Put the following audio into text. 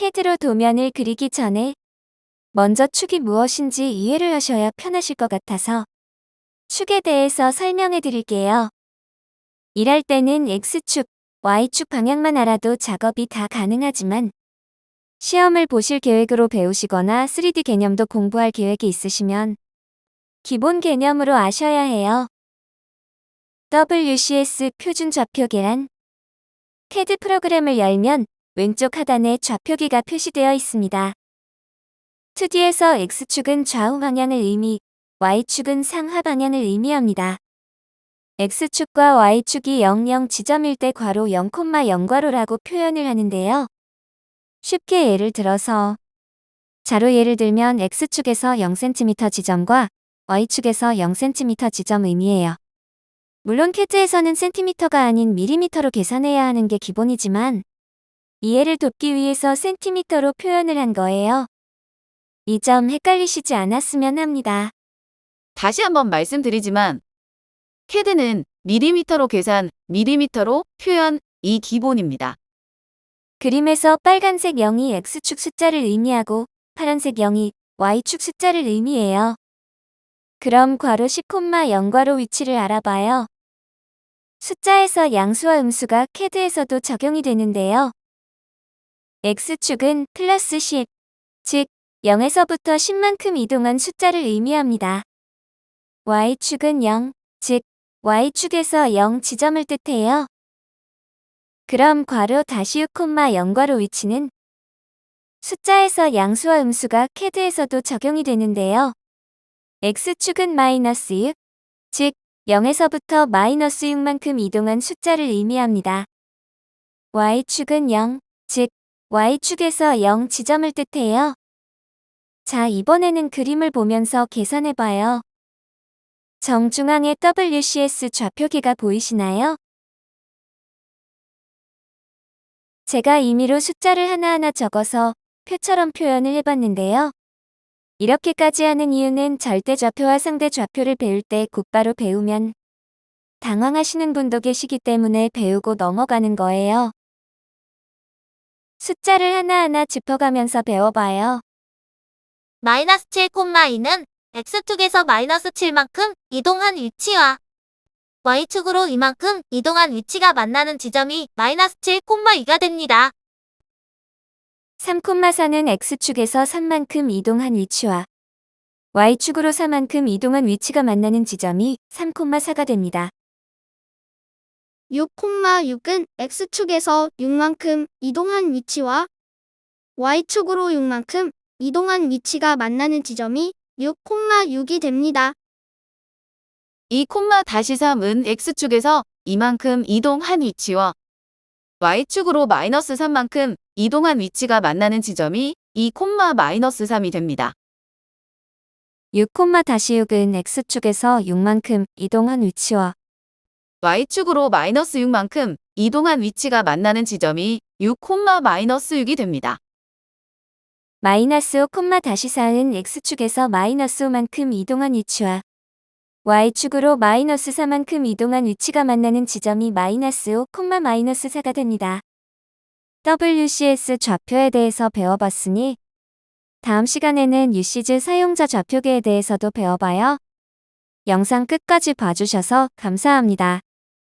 CAD로 도면을 그리기 전에 먼저 축이 무엇인지 이해를 하셔야 편하실 것 같아서 축에 대해서 설명해 드릴게요. 일할 때는 X축, Y축 방향만 알아도 작업이 다 가능하지만 시험을 보실 계획으로 배우시거나 3D 개념도 공부할 계획이 있으시면 기본 개념으로 아셔야 해요. WCS 표준 좌표 계란 CAD 프로그램을 열면 왼쪽 하단에 좌표기가 표시되어 있습니다. 2D에서 X축은 좌우 방향을 의미, Y축은 상하 방향을 의미합니다. X축과 Y축이 00 지점일 때 괄호 0,0괄호라고 표현을 하는데요. 쉽게 예를 들어서 자로 예를 들면 X축에서 0cm 지점과 Y축에서 0cm 지점 의미해요. 물론 CAD에서는 센티미터가 아닌 밀리미터로 계산해야 하는 게 기본이지만 이해를 돕기 위해서 센티미터로 표현을 한 거예요. 이 점 헷갈리시지 않았으면 합니다. 다시 한번 말씀드리지만 CAD는 밀리미터로 계산, 밀리미터로 표현 이 기본입니다. 그림에서 빨간색 0이 X축 숫자를 의미하고 파란색 0이 Y축 숫자를 의미해요. 그럼 괄호 10,0 괄호 위치를 알아봐요. 숫자에서 양수와 음수가 CAD에서도 적용이 되는데요. X축은 플러스 10, 즉 0에서부터 10만큼 이동한 숫자를 의미합니다. Y축은 0, 즉 Y축에서 0 지점을 뜻해요. 그럼 괄호 다시 6,0 괄호 위치는 숫자에서 양수와 음수가 CAD에서도 적용이 되는데요. X축은 마이너스 6, 즉 0에서부터 마이너스 6만큼 이동한 숫자를 의미합니다. Y축은 0, 즉 Y축에서 0 지점을 뜻해요. 자, 이번에는 그림을 보면서 계산해봐요. 정중앙에 WCS 좌표기가 보이시나요? 제가 임의로 숫자를 하나하나 적어서 표처럼 표현을 해봤는데요. 이렇게까지 하는 이유는 절대 좌표와 상대 좌표를 배울 때 곧바로 배우면 당황하시는 분도 계시기 때문에 배우고 넘어가는 거예요. 숫자를 하나하나 짚어가면서 배워봐요. 마이너스 7,2는 X축에서 마이너스 7만큼 이동한 위치와 Y축으로 이만큼 이동한 위치가 만나는 지점이 마이너스 7,2가 됩니다. 3,4는 X축에서 3만큼 이동한 위치와 Y축으로 4만큼 이동한 위치가 만나는 지점이 3,4가 됩니다. 6,6은 X축에서 6만큼 이동한 위치와 Y축으로 6만큼 이동한 위치가 만나는 지점이 6,6이 됩니다. 이 콤마 다시 3은 X축에서 이만큼 이동한 위치와 Y축으로 마이너스 3만큼 이동한 위치가 만나는 지점이 이 콤마 마이너스 3이 됩니다. 6,-6은 X축에서 6만큼 이동한 위치와 Y축으로 마이너스 6만큼 이동한 위치가 만나는 지점이 6 콤마 마이너스 6이 됩니다. 마이너스 5,-4은 X축에서 마이너스 5만큼 이동한 위치와 Y축으로 마이너스 4만큼 이동한 위치가 만나는 지점이 마이너스 5, 마이너스 4가 됩니다. WCS 좌표에 대해서 배워봤으니 다음 시간에는 UC즈 사용자 좌표계에 대해서도 배워봐요. 영상 끝까지 봐주셔서 감사합니다.